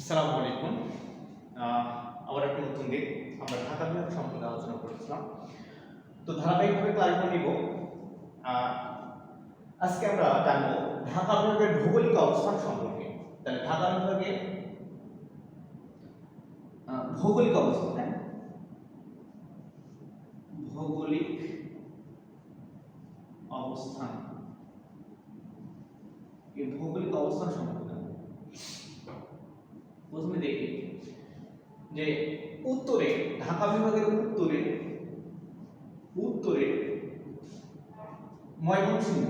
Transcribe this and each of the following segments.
আসসালামু আলাইকুম। আবার একটা নতুন দিন। আমরা ঢাকা বিভাগ সম্পর্কে আলোচনা করেছিলাম। তো ধারাবাহিকভাবে ক্লাসগুলো নিব। আজকে আমরা জানব ঢাকা বিভাগের ভৌগোলিক অবস্থান সম্পর্কে। তাহলে ঢাকা বিভাগের ভৌগোলিক অবস্থান? ভৌগোলিক অবস্থান। এই ভৌগোলিক অবস্থান সম্পর্কে। প্রথমে দেখি যে উত্তরে, ঢাকা বিভাগের উত্তরে উত্তরে ময়মনসিংহ।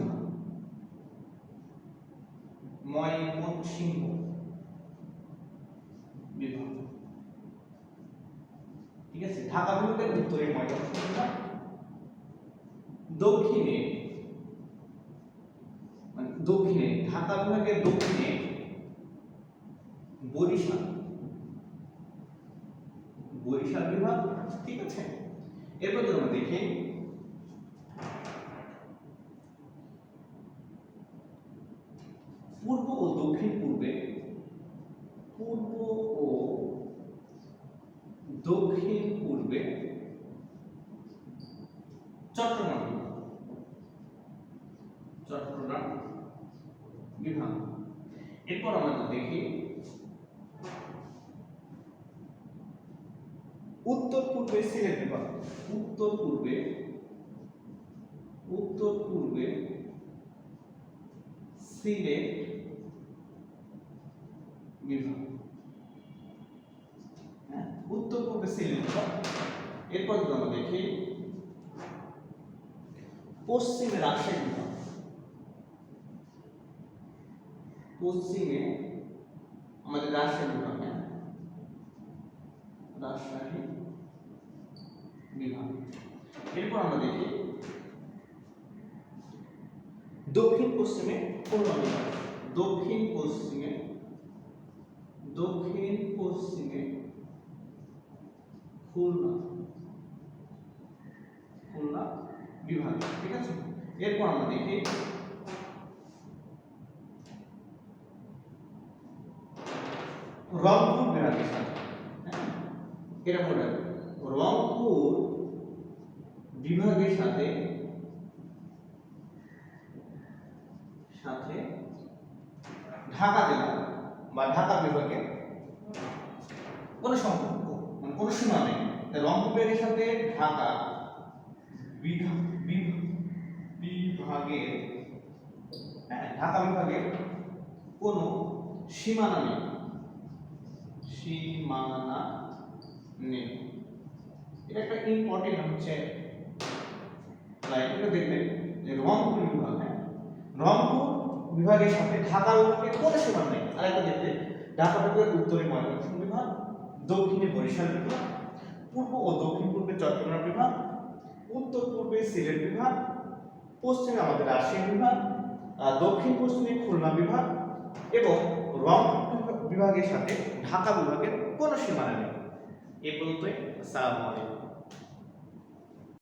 ময়মনসিংহ বিভাগ। ঠিক আছে? ঢাকা বিভাগের উত্তরে ময়মনসিংহ, দক্ষিণে মানে দক্ষিণে, ঢাকা বিভাগের দক্ষিণে বরিশাল। বরিশাল বিভাগ? ঠিক আছে। এরপর যদি আমরা দেখি, পূর্ব ও দক্ষিণ পূর্বে, পূর্ব ও দক্ষিণ পূর্বে চট্টগ্রাম চট্টগ্রাম বিভাগ। এরপর আমরা দেখি উত্তর পূর্বে সিলেট বিভাগ। উত্তর পূর্বে উত্তর পূর্বে সিলেট বিভাগ। হ্যাঁ, উত্তর পূর্বে সিলেট বিভাগ। এরপর যদি আমরা দেখি পশ্চিমে রাজশাহী বিভাগ। পশ্চিমে আমাদের রাজশাহী বিভাগ হ্যাঁ? রাজশাহী বিভাগ এরপর আমরা দেখি দক্ষিণ পশ্চিমে খুলনা বিভাগ দক্ষিণ পশ্চিমে দক্ষিণ পশ্চিমে খুলনা। খুলনা বিভাগ ঠিক আছে? এরপর আমরা দেখি রংপুর বিভাগের সাথে এরকম মনে। রংপুর বিভাগের সাথে সাথে ঢাকা জেলা বা ঢাকা বিভাগে কোনো সম্পর্ক মানে কোনো সীমা নেই তাই রংপুর বিভাগের সাথে ঢাকা বিভা- বিভ- বিভাগের হ্যাঁ ঢাকা বিভাগের কোনো সীমানা নেই সীমানা এটা একটা ইম্পর্টেন্ট হচ্ছে। লাইন এটা দেখবেন যে রংপুর বিভাগ হ্যাঁ রংপুর বিভাগের সাথে ঢাকা বিভাগের কোনো সীমা নেই। আর একটা দেখবে ঢাকা বিভাগের উত্তরে ময়মনসিংহ বিভাগ, দক্ষিণে বরিশাল বিভাগ, পূর্ব ও দক্ষিণ পূর্বে চট্টগ্রাম বিভাগ, উত্তর পূর্বে সিলেট বিভাগ, পশ্চিমে আমাদের রাজশাহী বিভাগ, আর দক্ষিণ পশ্চিমে খুলনা বিভাগ এবং রংপুর বিভাগের সাথে ঢাকা বিভাগের কোনো সীমানা নেই। એ પૂરું થઈ સારામાં આવ્યું